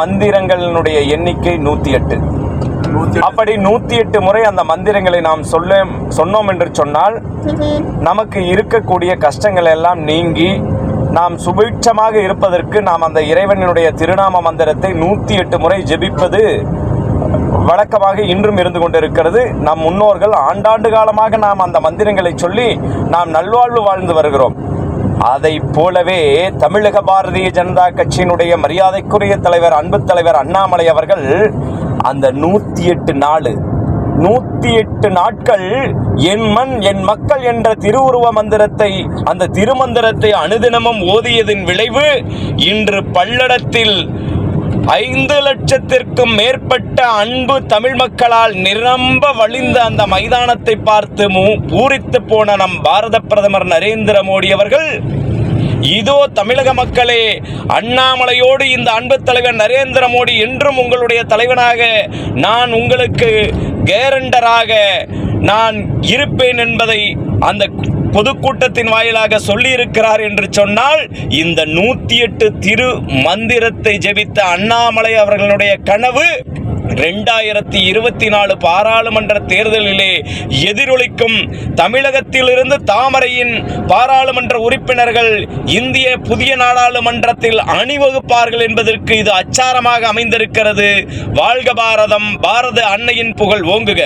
மந்திரங்களினுடைய எண்ணிக்கை நூத்தி எட்டு அப்படி நூத்தி எட்டு முறை அந்த மந்திரங்களை நாம் சொல்ல சொன்னோம் என்று சொன்னால் நமக்கு இருக்கக்கூடிய கஷ்டங்கள் எல்லாம் நீங்கி நாம் சுபிட்சமாக இருப்பதற்கு நாம் அந்த இறைவனுடைய திருநாம மந்திரத்தை நூத்தி எட்டு முறை ஜெபிப்பது வழக்கமாக இன்றும் இருந்து கொண்டிருக்கிறது. நம் முன்னோர்கள் ஆண்டாண்டு காலமாக நாம் அந்த மந்திரங்களை சொல்லி நாம் நல்வாழ்வு வாழ்ந்து வருகிறோம். அதை போலவே தமிழக பாரதிய ஜனதா கட்சியினுடைய மரியாதைக்குரிய தலைவர் அன்பு தலைவர் அண்ணாமலை அவர்கள் அந்த நூத்தி எட்டு நாள் நூத்தி எட்டு நாட்கள் என் மண் என் மக்கள் என்ற திருவுருவ மந்திரத்தை அந்த திருமந்திரத்தை அனுதினமும் ஓதியதின் விளைவு இன்று பல்லடத்தில் ஐந்து லட்சத்திற்கும் மேற்பட்ட அன்பு தமிழ் மக்களால் நிரம்ப வழிந்த அந்த மைதானத்தை பார்த்து மூ- பூரித்து போன நம் பாரத பிரதமர் நரேந்திர மோடி அவர்கள் இதோ தமிழக மக்களே அண்ணாமலையோடு இந்த அன்பு தலைவர் நரேந்திர மோடி என்றும் உங்களுடைய தலைவனாக நான் உங்களுக்கு கேரண்டராக நான் இருப்பேன் என்பதை அந்த பொதுக்கூட்டத்தின் வாயிலாக சொல்லியிருக்கிறார் என்று சொன்னால் இந்த நூத்தி எட்டு திரு மந்திரத்தை ஜெபித்த அண்ணாமலை அவர்களுடைய கனவு ரெண்டாயிரத்தி இருபத்தி நாலு பாராளுமன்ற தேர்தலிலே எதிரொலிக்கும். தமிழகத்திலிருந்து தாமரையின் பாராளுமன்ற உறுப்பினர்கள் இந்திய புதிய நாடாளுமன்றத்தில் அணிவகுப்பார்கள் என்பதற்கு இது அச்சாரமாக அமைந்திருக்கிறது. வாழ்க பாரதம் பாரத அன்னையின் புகழ் ஓங்குக.